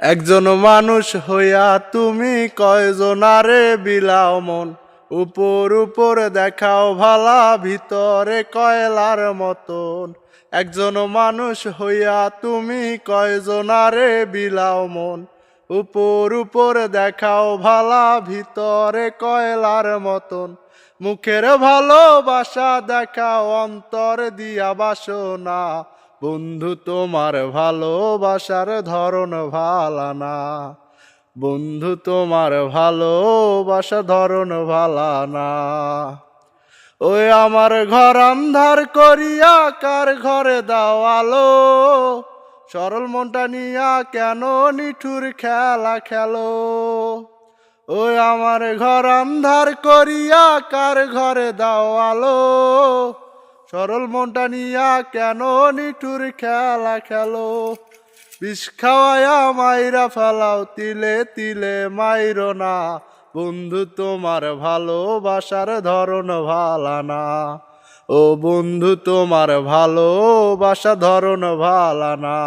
একজন মানুষ হইয়া তুমি কয়জনারে বিলাও মন? উপর উপর দেখাও ভালা, ভিতরে কয়লার মতন। একজন মানুষ হইয়া তুমি কয়জনারে বিলাও মন? উপর উপর দেখাও ভালা, ভিতরে কয়লার মতন। মুখের ভালোবাসা দেখাও, অন্তর দিয়া বাসনা। বন্ধু, তোমার ভালোবাসার ধরন ভালানা বন্ধু, তোমার ভালোবাসা ধরন ভালানা ওই আমার ঘর আন্ধার করিয়া কার ঘরে দাও আলো সরল মনটা নিয়া কেন নিঠুর খেলা খেলো? ওই আমার ঘর আন্ধার করিয়া কার ঘরে দাও আলো সরল মনটা নিয়া কেন নিঠুর খেলা খেলো? বিষ খাওয়ায়া মাইরা ফেলাও, তিলে তিলে মাইরো না। বন্ধু, তোমার ভালোবাসার ধরন ভালানা ও বন্ধু, তোমার ভালোবাসা ধরন ভালানা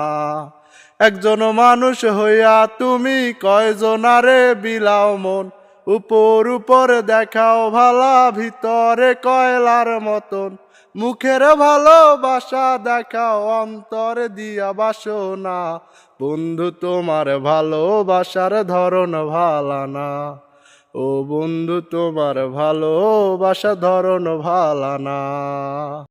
একজন মানুষ হইয়া তুমি কয়জনারে বিলাও মন? উপর উপর দেখাও ভালা, ভিতরে কয়লার মতন। মুখের ভালোবাসা দেখাও, অন্তর দিয়া বাসনা। বন্ধু, তোমার ভালোবাসার ধরন ভালানা ও বন্ধু, তোমার ভালোবাসা ধরন ভালানা